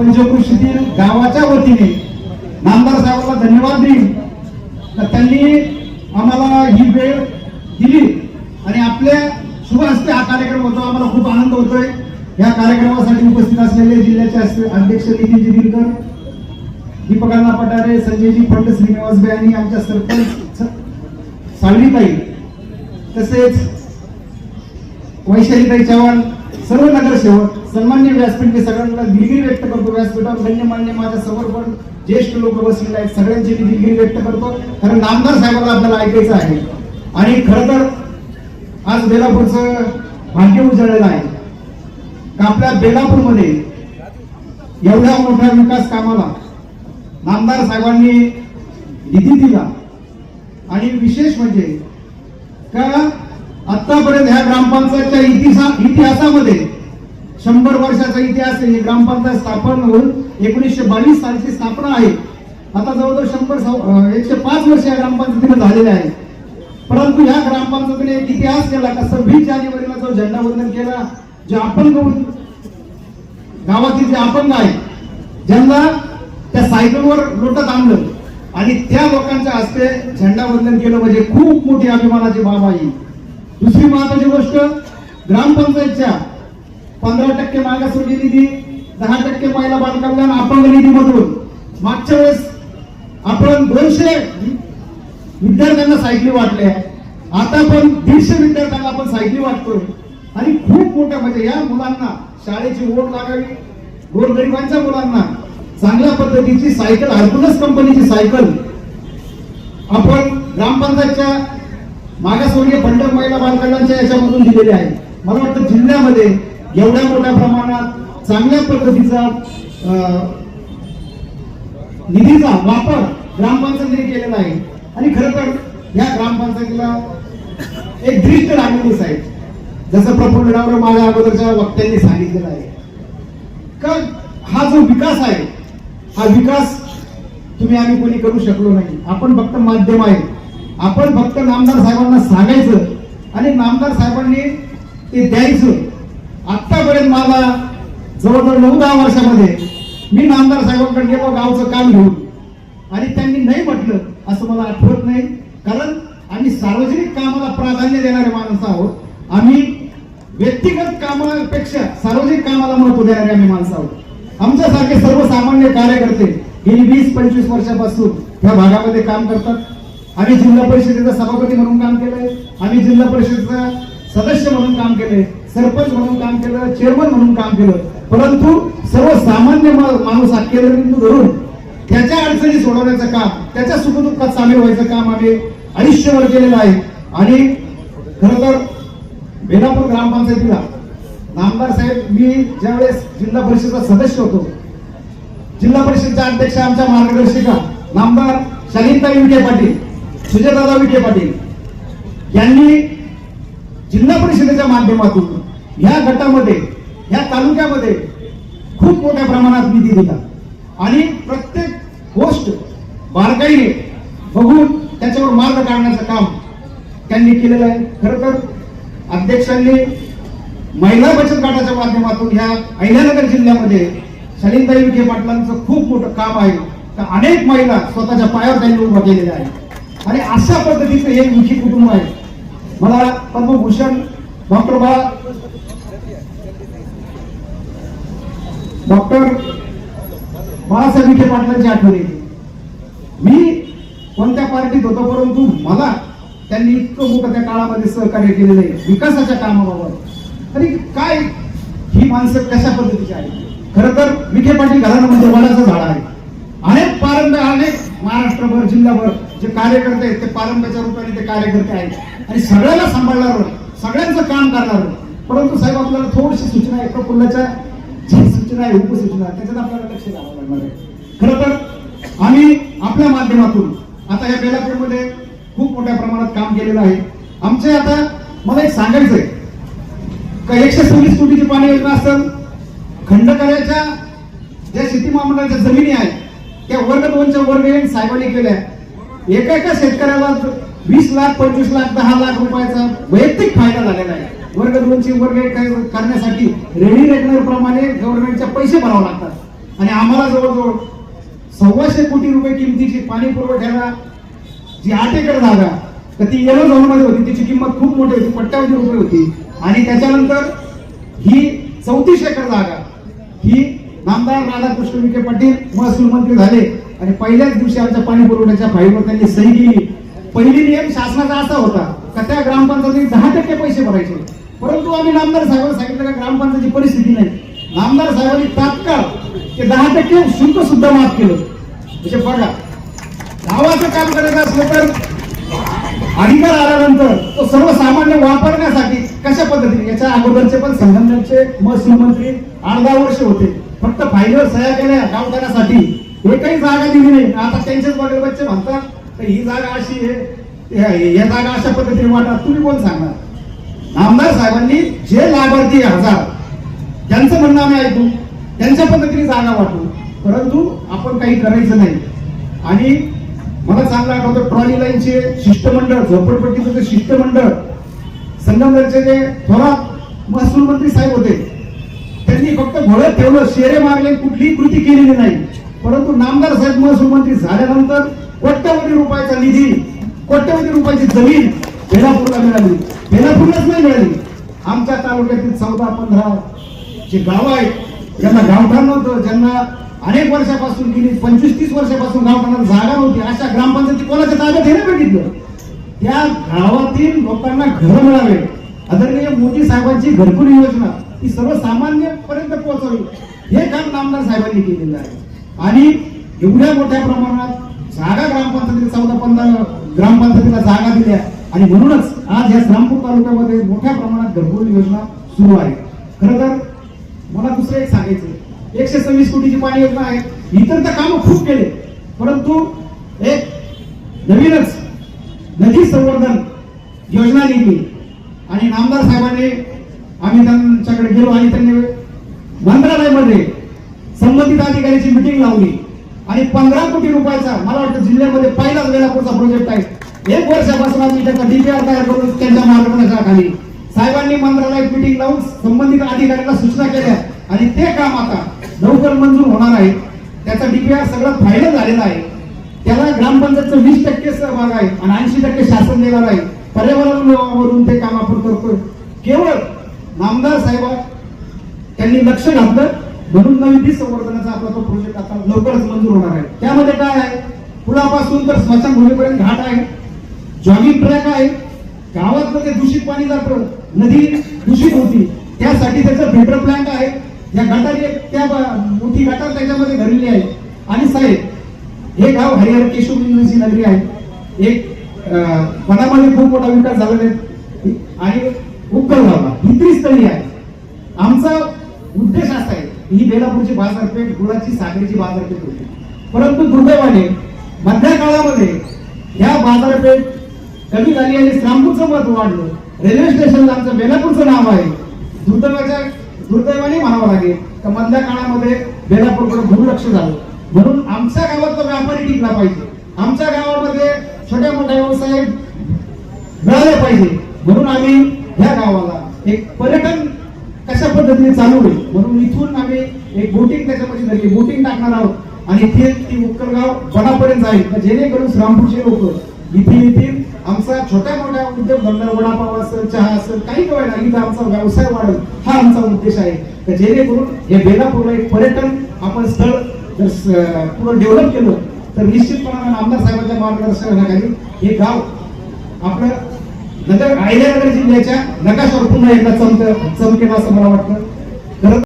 पंचकृषीतील गावाच्या वतीने नामदार साहेबांना धन्यवाद देईन. तर त्यांनी आम्हाला ही वेळ दिली आणि आपल्या शुभ हस्ते हा कार्यक्रम होतो. आम्हाला खूप आनंद होतोय. या कार्यक्रमासाठी उपस्थित असलेले जिल्ह्याचे अध्यक्ष नितीनजी दिनकर दीपकांना पटारे संजयजी फंड श्रीनिवासबाई आणि आमच्या सरपंच सावलीताई तसेच वैशालीताई चव्हाण सर्व नगरसेवक सन्मान्य व्यासपीठ मी सगळ्यांना दिलगिरी व्यक्त करतो. व्यासपीठावर गण्यमान्य माझ्यासमोर पण ज्येष्ठ लोक बसलेले आहेत. सगळ्यांची मी दिलगिरी व्यक्त करतो. कारण नामदार साहेबांना आपल्याला ऐकायचं आहे. आणि खर तर आज बेलापूरचं भाग्य उजळलेलं आहे. का आपल्या बेलापूरमध्ये एवढ्या मोठ्या विकास कामाला नामदार साहेबांनी निधी दिला. आणि विशेष म्हणजे का आतापर्यंत ह्या ग्रामपंचायतच्या इतिहासा इतिहासामध्ये शंभर वर्षाचा इतिहास आहे. ग्रामपंचायत स्थापन होऊन एकोणीसशे बावीस सालची स्थापना आहे. आता जवळजवळ शंभर एकशे पाच वर्ष या ग्रामपंचायतीने झालेले आहे परंतु ह्या ग्रामपंचायतीने एक इतिहास केला का सव्वीस जानेवारीला जो झेंडा वंदन केला जे अपंग गावातील जे अपंग आहे ज्यांना त्या सायकलवर लोटत आणलं आणि त्या लोकांच्या हस्ते झेंडा वंदन केलं म्हणजे खूप मोठी अभिमानाची बाब आहे. दुसरी महत्वाची गोष्ट ग्रामपंचायतच्या पंधरा टक्के मागासवर्गीय निधी दहा टक्के महिला बालकल्याण अपंग निधीमधून. मागच्या वेळेस आपण दोनशे विद्यार्थ्यांना सायकली वाटल्या आता पण दीडशे विद्यार्थ्यांना आपण सायकली वाटतोय. आणि खूप मोठ्या म्हणजे या मुलांना शाळेची ओढ लागावी गोरगरिबांच्या मुलांना चांगल्या पद्धतीची सायकल हरकुलस कंपनीची सायकल आपण ग्रामपंचायतच्या मागासवर्गीय बंडक महिला बालकल्याणच्या याच्यामधून दिलेले आहे. मला वाटतं जिल्ह्यामध्ये एवढ्या मोठ्या प्रमाणात चांगल्या पद्धतीचा अं, निधीचा वापर ग्रामपंचायतीने केलेला आहे. आणि खरं तर या ग्रामपंचायतीला एक दृष्ट लागलेलीच आहे जसं प्रफुल्ल डावरे माझ्या अगोदरच्या वक्त्यांनी सांगितलेलं आहे. का हा जो विकास आहे हा विकास तुम्ही आम्ही कोणी करू शकलो नाही. आपण फक्त माध्यम आहे. आपण फक्त नामदार साहेबांना सांगायचं आणि नामदार साहेबांनी ते द्यायचं. आत्तापर्यंत मला जवळजवळ नऊ दहा वर्षामध्ये मी नामदार साहेबांकडे गेलो गावचं काम घेऊन आणि त्यांनी नाही म्हटलं असं मला आठवत नाही. कारण आम्ही सार्वजनिक कामाला प्राधान्य देणारे माणसं आहोत. आम्ही व्यक्तिगत कामापेक्षा सार्वजनिक कामाला महत्त्व देणारे आम्ही माणसं आहोत. आमच्यासारखे सर्वसामान्य कार्यकर्ते गेली वीस पंचवीस वर्षापासून या भागामध्ये काम करतात. आम्ही जिल्हा परिषदेचा सभापती म्हणून काम केलंय. आम्ही जिल्हा परिषदेचा सदस्य म्हणून काम केलंय. सरपंच म्हणून काम केलं चेअरमन म्हणून काम केलं. परंतु सर्वसामान्य माणूस हा धरून त्याच्या अडचणी सोडवण्याचं काम त्याच्या सुखदुःखात सामील व्हायचं काम आम्ही आयुष्यभर केलेलं आहे. आणि खर तर बेलापूर ग्रामपंचायतीला नामदार साहेब मी ज्यावेळेस जिल्हा परिषदचा सदस्य होतो जिल्हा परिषदच्या अध्यक्ष आमच्या मार्गदर्शिका नामदार शालिनताई विखे पाटील सुजयदादा विखे पाटील यांनी जिल्हा परिषदेच्या माध्यमातून ह्या गटामध्ये ह्या तालुक्यामध्ये खूप मोठ्या प्रमाणात निधी दिला. आणि प्रत्येक गोष्ट बारकाईने बघून त्याच्यावर मार्ग काढण्याचं काम त्यांनी केलेलं आहे. खरं तर अध्यक्षांनी महिला बचत गटाच्या माध्यमातून ह्या अहिल्यानगर जिल्ह्यामध्ये शालिनताई विखे पाटलांचं खूप मोठं काम आहे. तर अनेक महिला स्वतःच्या पायावर त्यांनी उभा केलेल्या आहेत आणि अशा पद्धतीचं हे विखे कुटुंब आहे. मला पद्मभूषण डॉक्टर बाळा डॉक्टर बाळासाहेब विखे पाटलांची आठवण येते. मी कोणत्या पार्टीत होतो परंतु मला त्यांनी इतकं मोठं त्या काळामध्ये सहकार्य केलेलं आहे विकासाच्या कामाबाबत. आणि काय ही माणसं कशा पद्धतीची आहे खरं तर विखे पाटील घराणं म्हणजे वडाचं झाड आहे. अनेक पारंब्या अनेक महाराष्ट्रभर जिल्हाभर जे कार्यकर्ते आहेत ते पारंब्याच्या रूपाने ते कार्यकर्ते आहेत. आणि सगळ्याला सांभाळणार सगळ्यांचं काम करणार परंतु साहेब आपल्याला थोडीशी सूचना आहे. प्रफुल्लाच्या जी सूचना आहे उपसूचना त्याच्यात आपल्याला लक्ष द्यावं लागणार आहे. खरं तर आम्ही आपल्या माध्यमातून आता या बेलापूरमध्ये खूप मोठ्या प्रमाणात काम केलेलं आहे. आमचे आता मला एक सांगायचं आहे. का एकशे सव्वीस कोटीची पाणी योजना असेल खंडकऱ्याच्या ज्या शेती महामंडळाच्या जमिनी आहेत त्या वर्ग दोनच्या वर्ग एक साहेबांनी केल्या. एका एका शेतकऱ्याला वीस लाख पंचवीस लाख दहा लाख रुपयाचा वैयक्तिक फायदा झालेला आहे. वर्ग दोनची वर्ग एक करण्यासाठी रेडी रेकनर प्रमाणे गव्हर्नमेंटच्या पैसे भरावे लागतात. आणि आम्हाला जवळजवळ सव्वाशे कोटी रुपये किमतीची पाणी पुरवठ्याला जी आठ एकर जागा तर ती येलो झोनमध्ये होती. तिची किंमत खूप मोठी होती पट्ट्यावधी रुपये होती. आणि त्याच्यानंतर ही चौतीस एकर जागा ही नामदार राधाकृष्ण विखे पाटील महसूल मंत्री झाले. आणि पहिल्याच दिवशी आमच्या पाणी पुरवठ्याच्या फाईलवर त्यांनी सही केली पहिली नियम शासनाचा असा होता का त्या ग्रामपंचायतीत दहा टक्के पैसे भरायचे. परंतु आम्ही नामदार साहेबांना सांगितलं का ग्रामपंचायतीची परिस्थिती नाही. नामदार साहेबांनी तात्काळ ते दहा टक्के शुल्क सुद्धा माफ केलं. म्हणजे बघा गावाचं काम करायचं असलं तर अधिकार आल्यानंतर तो सर्वसामान्य वापरण्यासाठी कशा पद्धतीने याच्या अगोदरचे पण संघटनेचे महसूल मंत्री आठ दहा वर्ष होते. फक्त फायलीवर सह्या केल्या काम करण्यासाठी एकही जागा दिली नाही. आता त्यांचेच वडील बच्चे म्हणतात "तर ही जागा अशी आहे हे- या जागा अशा पद्धतीने वाटा. तुम्ही कोण सांगणार? आमदार साहेबांनी जे लाभार्थी हजार त्यांचं म्हणणं आम्ही ऐकू. त्यांच्या पद्धतीने जागा वाटू. परंतु आपण काही करायचं नाही. आणि मला चांगलं आठवतं ट्रॉली लाईनचे शिष्टमंडळ झोपडपट्टीचं जे शिष्टमंडळ संगमनेरचे जे थोरात महसूल मंत्री साहेब होते त्यांनी फक्त घोळत ठेवलं शेरे मारले कुठलीही कृती केलेली नाही. परंतु नामदार साहेब महसूल मंत्री झाल्यानंतर कोट्यवधी रुपयाचा निधी कोट्यवधी रुपयाची जमीन बेलापूरला मिळाली. बेलापूरलाच नाही मिळाली. आमच्या तालुक्यातील चौदा पंधरा जे गाव आहेत ज्यांना गावठाण नव्हतं ज्यांना अनेक वर्षापासून गेली पंचवीस तीस वर्षापासून गावठाणाला जागा नव्हती अशा ग्रामपंचायती कोणाच्या ताब्यात हे नाही बघितलं. त्या गावातील लोकांना घर मिळावे. आदरणीय मोदी साहेबांची घरकुल योजना ती सर्वसामान्यपर्यंत पोहोचावी हे काम नामदार साहेबांनी केलेलं आहे. आणि एवढ्या मोठ्या प्रमाणात जागा ग्रामपंचायतीला चौदा पंधरा ग्रामपंचायतीला जागा दिल्या. आणि म्हणूनच आज या श्रामपूर तालुक्यामध्ये मोठ्या प्रमाणात घरकुल योजना सुरू आहे. खरं तर मला दुसरं एक सांगायचं एकशे सव्वीस कोटीची पाणी योजना आहे. इतर तर कामं खूप केले. परंतु एक नवीनच नदी संवर्धन योजना निघली. आणि नामदार साहेबांनी आम्ही त्यांच्याकडे गेलो आणि त्यांनी मंत्रालयामध्ये संबंधित अधिकाऱ्याची मिटिंग लावली. आणि पंधरा कोटी रुपयाचा मला वाटतं जिल्ह्यामध्ये पहिलाच वेळापूरचा प्रोजेक्ट आहे. एक वर्षापासून आम्ही त्याचा डीपीआर तयार करून त्यांच्या मार्गदर्शनाखाली साहेबांनी मंत्रालयात मिटिंग लावून संबंधित अधिकाऱ्यांना सूचना केल्या. आणि ते काम आता लवकर मंजूर होणार आहे. त्याचा डीपीआर सगळं फायनल झालेला आहे. त्याला ग्रामपंचायतचं वीस टक्के सहभाग आहे आणि ऐंशी टक्के शासन देणार आहे. पर्यावरण विभागावरून ते काम आपण करतोय. केवळ नामदार साहेब त्यांनी लक्ष घातलं. म्हणून नवीन वीज संवर्धनाचा आपला तो प्रोजेक्ट आता लवकरच मंजूर होणार आहे. त्यामध्ये काय आहे? पुलापासून तर स्मशानभूमीपर्यंत घाट आहे. जॉगिंग ट्रॅक आहे. गावातलं ते दूषित पाणी जातं. नदी दूषित होती. त्यासाठी त्याचं फिल्टर प्लांट आहे. या घाटाची एक त्या मोठी घाटा त्याच्यामध्ये भरलेली आहे. आणि साहेब हे गाव हरिहर केशवची नगरी आहे. एक अं, वनामध्ये खूप मोठा विकास झालेला आहे. आणि उक्कल गावला ही त्रिस्थळी आहे. आमचा उद्देश असा आहे ही बेलापूरची बाजारपेठ गुळाची साखरेची बाजारपेठ होती. परंतु दुर्दैवाने मधल्या काळामध्ये ह्या बाजारपेठ कमी झाली आणि श्रामपूरचं महत्त्व वाढलं. रेल्वे स्टेशनला आमचं बेलापूरचं नाव आहे. दुर्दैवाच्या दुर्दैवाने म्हणावं लागेल तर मधल्या काळामध्ये बेलापूरकडे दुर्लक्ष झालं. म्हणून आमच्या गावात तो व्यापारी टिकला पाहिजे. आमच्या गावामध्ये छोट्या मोठ्या व्यवसाय मिळाले पाहिजे. म्हणून आम्ही ह्या गावाला एक पर्यटन कशा पद्धतीने चालू होईल? म्हणून इथून आम्ही एक बोटिंग त्याच्यामध्ये धरली. बोटिंग टाकणार आहोत. आणि इथे ती उक्कलगाव वनापर्यंत जाईल तर जेणेकरून श्रामपूरचे लोक इथे येतील. आमचा छोट्या मोठ्या उद्योग धंदा वडापाव असेल चहा असेल काही कळणार इथं आमचा व्यवसाय वाढेल. हा आमचा उद्देश आहे. तर जेणेकरून हे बेलापूरला एक पर्यटन आपण स्थळ जर पूर्ण पुढं डेव्हलप केलं तर निश्चितपणाने आमदार साहेबांच्या मार्गदर्शनाखाली हे गाव आपलं नंतर अहिल्यानगर जिल्ह्याच्या नकाशावर पुन्हा एकदा चमक चमकेल असं मला वाटतं.